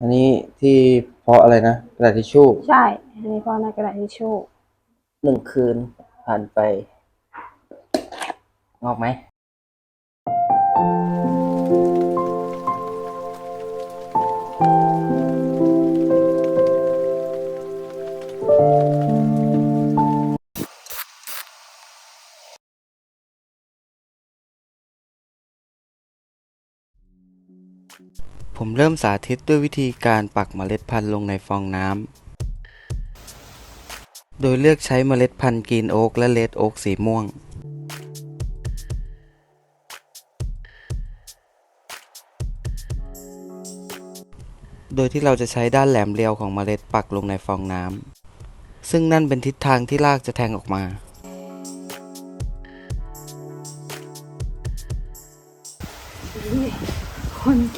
อันนี้ที่เพราะอะไรนะกระดาษทิชชู่ใช่ อันนี้เพราะในกระดาษทิชชู่หนึ่งคืนผ่านไปงอกไหม ผมเริ่มสาธิตด้วยวิธีการปักเมล็ดพันธุ์ลงในฟองน้ำ โดยเลือกใช้เมล็ดพันธุ์กรีนโอ๊กและเลดโอ๊กสีม่วง โดยที่เราจะใช้ด้านแหลมเรียวของเมล็ดปักลงในฟองน้ำ ซึ่งนั่นเป็นทิศทางที่รากจะแทงออกมา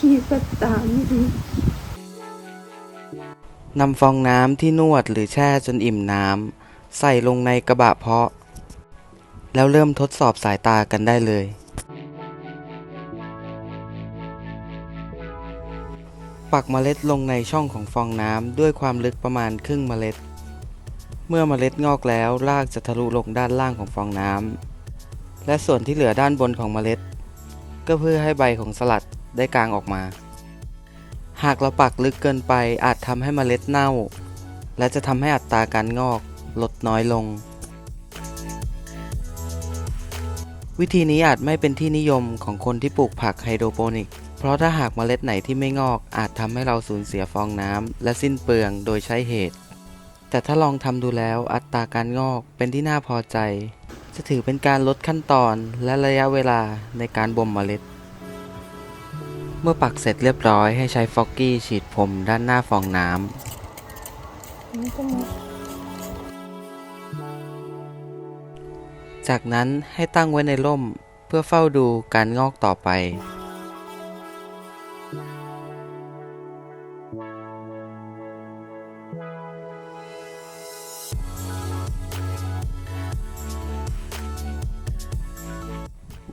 คนขี้ก็ตามไม่ดีนำฟองน้ำที่นวดหรือแช่จนอิ่มน้ำใส่ลงในกระบะเพาะ แล้วเริ่มทดสอบสายตากันได้เลย ปักเมล็ดลงในช่องของฟองน้ำด้วยความลึกประมาณครึ่งเมล็ด เมื่อเมล็ดงอกแล้วรากจะทะลุลงด้านล่างของฟองน้ำและส่วนที่เหลือด้านบนของเมล็ด ก็เพื่อให้ใบของสลัด ได้กลางออกมา หากเราปักลึกเกินไปอาจทำให้เมล็ดเน่า และจะทำให้อัตราการงอกลดน้อยลง วิธีนี้อาจไม่เป็นที่นิยมของคนที่ปลูกผักไฮโดรโปนิก เพราะถ้าหากเมล็ดไหนที่ไม่งอกอาจทำให้เราสูญเสียฟองน้ำและสิ้นเปลืองโดยใช้เหตุ แต่ถ้าลองทำดูแล้วอัตราการงอกเป็นที่น่าพอใจ จะถือเป็นการลดขั้นตอนและระยะเวลาในการบ่มเมล็ด เมื่อปักเสร็จเรียบร้อยให้ใช้ฟอกกี้ฉีดผมด้านหน้าฟองน้ำ จากนั้นให้ตั้งไว้ในร่มเพื่อเฝ้าดูการงอกต่อไป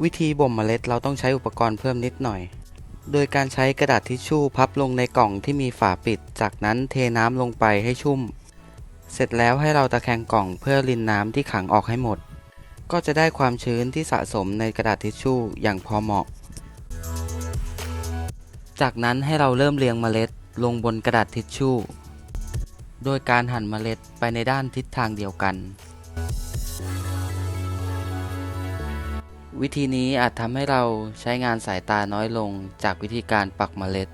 วิธีบ่มเมล็ดเราต้องใช้อุปกรณ์เพิ่มนิดหน่อย โดยการใช้กระดาษทิชชู่พับลงในกล่องที่มีฝาปิด จากนั้นเทน้ำลงไปให้ชุ่ม เสร็จแล้วให้เราตะแคงกล่องเพื่อรินน้ำที่ขังออกให้หมด ก็จะได้ความชื้นที่สะสมในกระดาษทิชชู่อย่างพอเหมาะ จากนั้นให้เราเริ่มเรียงเมล็ดลงบนกระดาษทิชชู่ โดยการหั่นเมล็ดไปในด้านทิศทางเดียวกัน วิธีนี้อาจทำให้เราใช้งานสายตาน้อยลงจากวิธีการปักเมล็ด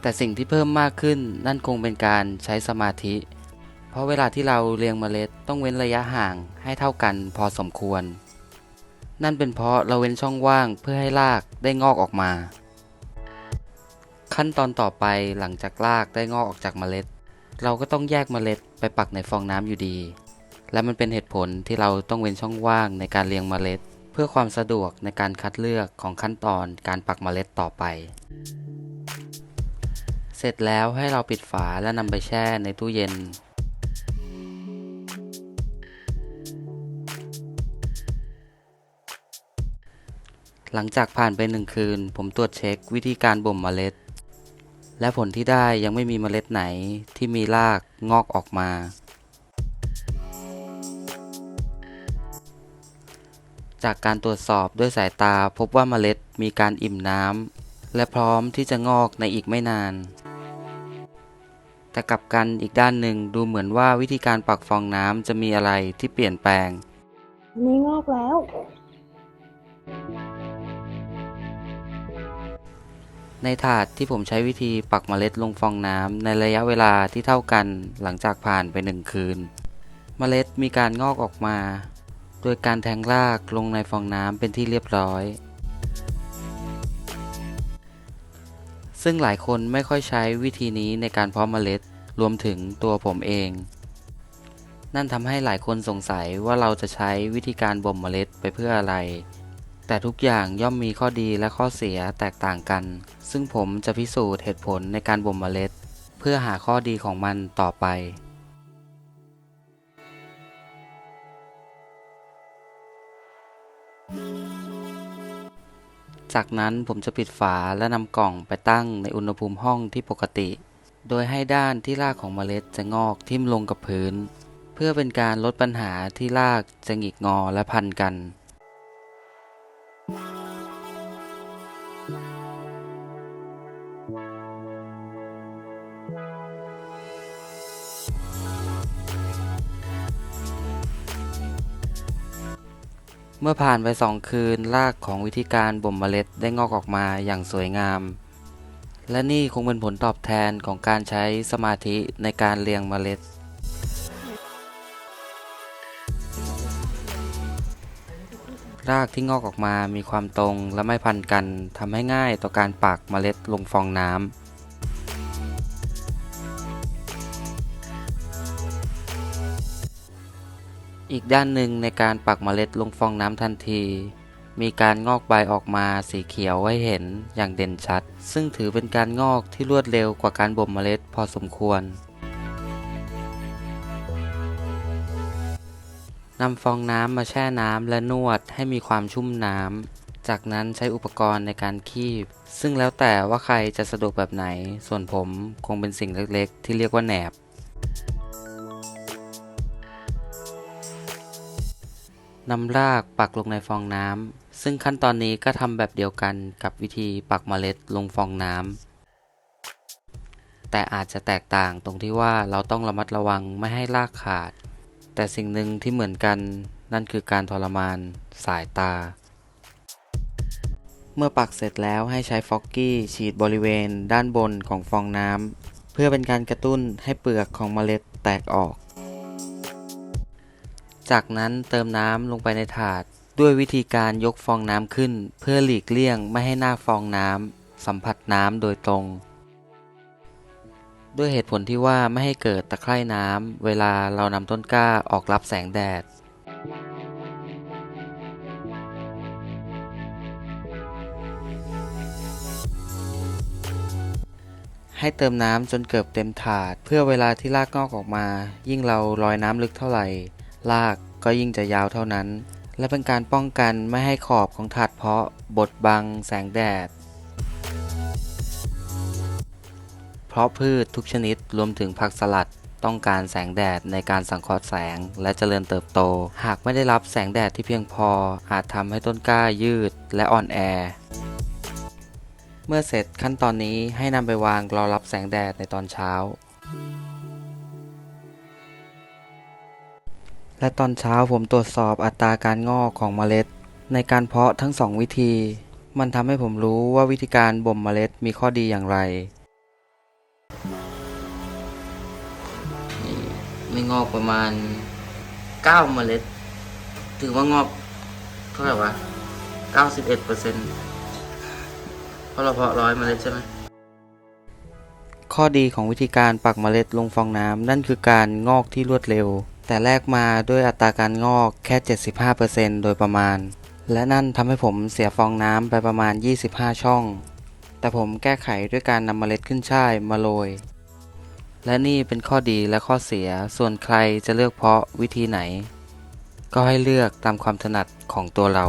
แต่สิ่งที่เพิ่มมากขึ้นนั่นคงเป็นการใช้สมาธิ เพราะเวลาที่เราเรียงเมล็ดต้องเว้นระยะห่างให้เท่ากันพอสมควร นั่นเป็นเพราะเราเว้นช่องว่างเพื่อให้รากได้งอกออกมา ขั้นตอนต่อไปหลังจากรากได้งอกออกจากเมล็ด เราก็ต้องแยกเมล็ดไปปักในฟองน้ำอยู่ดี และมันเป็นเหตุผลที่เราต้องเว้นช่องว่างในการเรียงเมล็ด พื่อความสะดวกในการคัดเลือกของขั้นตอนการปักเมล็ดต่อไป เสร็จแล้วให้เราปิดฝาและนำไปแช่ในตู้เย็น หลังจากผ่านไปหนึ่งคืน ผมตรวจเช็ควิธีการบ่มเมล็ด และผลที่ได้ยังไม่มีเมล็ดไหนที่มีรากงอกออกมา จากการตรวจสอบด้วยสายตาพบว่าเมล็ดมีการอิ่มน้ำและพร้อมที่จะงอกในอีกไม่นาน แต่กลับกันอีกด้านหนึ่งดูเหมือนว่าวิธีการปักฟองน้ำจะมีอะไรที่เปลี่ยนแปลงอันนี้งอกแล้ว ในถาดที่ผมใช้วิธีปักเมล็ดลงฟองน้ำในระยะเวลาที่เท่ากันหลังจากผ่านไปหนึ่งคืน เมล็ดมีการงอกออกมา โดยการแทงรากลงในฟองน้ำเป็นที่เรียบร้อย ซึ่งหลายคนไม่ค่อยใช้วิธีนี้ในการเพาะเมล็ดรวมถึงตัวผมเอง นั่นทำให้หลายคนสงสัยว่าเราจะใช้วิธีการบ่มเมล็ดไปเพื่ออะไร แต่ทุกอย่างย่อมมีข้อดีและข้อเสียแตกต่างกัน ซึ่งผมจะพิสูจน์เหตุผลในการบ่มเมล็ด เพื่อหาข้อดีของมันต่อไป จากนั้นผมจะปิดฝาและนำกล่องไปตั้งในอุณหภูมิห้องที่ปกติ โดยให้ด้านที่รากของเมล็ดจะงอกทิ่มลงกับพื้น เพื่อเป็นการลดปัญหาที่รากจะหงิกงอและพันกัน เมื่อผ่านไปสองคืนรากของวิธีการบ่มเมล็ดได้งอกออกมาอย่างสวยงาม และนี่คงเป็นผลตอบแทนของการใช้สมาธิในการเรียงเมล็ด รากที่งอกออกมามีความตรงและไม่พันกันทำให้ง่ายต่อการปักเมล็ดลงฟองน้ำ อีกด้านหนึ่งในการปักเมล็ดลงฟองน้ำทันที มีการงอกใบออกมาสีเขียวให้เห็นอย่างเด่นชัด ซึ่งถือเป็นการงอกที่รวดเร็วกว่าการบ่มเมล็ดพอสมควรนำฟองน้ำมาแช่น้ำและนวดให้มีความชุ่มน้ำ จากนั้นใช้อุปกรณ์ในการคีบ ซึ่งแล้วแต่ว่าใครจะสะดวกแบบไหน ส่วนผมคงเป็นสิ่งเล็กๆ ที่เรียกว่าแหนบ นำรากปักลงในฟองน้ำ ซึ่งขั้นตอนนี้ก็ทำแบบเดียวกันกับวิธีปักเมล็ดลงฟองน้ำ แต่อาจจะแตกต่างตรงที่ว่าเราต้องระมัดระวังไม่ให้รากขาด แต่สิ่งหนึ่งที่เหมือนกันนั่นคือการทรมานสายตา เมื่อปักเสร็จแล้วให้ใช้ฟอกกี้ฉีดบริเวณด้านบนของฟองน้ำ เพื่อเป็นการกระตุ้นให้เปลือกของเมล็ดแตกออก จากนั้นเติมน้ำลงไปในถาด ด้วยวิธีการยกฟองน้ำขึ้น เพื่อหลีกเลี่ยงไม่ให้หน้าฟองน้ำสัมผัสน้ำโดยตรง ด้วยเหตุผลที่ว่าไม่ให้เกิดตะไคร่น้ำเวลาเรานำต้นกล้าออกรับแสงแดดให้เติมน้ำจนเกือบเต็มถาด เพื่อเวลาที่รากงอกออกมา ยิ่งเราลอยน้ำลึกเท่าไหร่ รากก็ยิ่งจะยาวเท่านั้น และเป็นการป้องกันไม่ให้ขอบของถาดเพาะบดบังแสงแดด เพราะพืชทุกชนิดรวมถึงผักสลัดต้องการแสงแดดในการสังเคราะห์แสงและเจริญเติบโต หากไม่ได้รับแสงแดดที่เพียงพอ อาจทำให้ต้นกล้ายืดและอ่อนแอ เมื่อเสร็จขั้นตอนนี้ให้นำไปวางรอรับแสงแดดในตอนเช้า และตอนเช้าผมตรวจสอบอัตราการงอกของเมล็ด ในการเพาะทั้งสองวิธี มันทำให้ผมรู้ว่าวิธีการบ่มเมล็ดมีข้อดีอย่างไร ไม่งอกประมาณ9เมล็ด ถือว่างอกเท่าไหร่วะ91เปอร์เซ็นต์เพราะเราเพาะร้อยเมล็ดใช่ไหมข้อดีของวิธีการปักเมล็ดลงฟองน้ำนั่นคือการงอกที่รวดเร็ว แต่แรกมาด้วยอัตราการงอกแค่ 75%โดยประมาณ และนั่นทำให้ผมเสียฟองน้ำไปประมาณ 25 ช่อง แต่ผมแก้ไขด้วยการนำเมล็ดขึ้นช่ายมาโรย และนี่เป็นข้อดีและข้อเสีย ส่วนใครจะเลือกเพาะวิธีไหน ก็ให้เลือกตามความถนัดของตัวเรา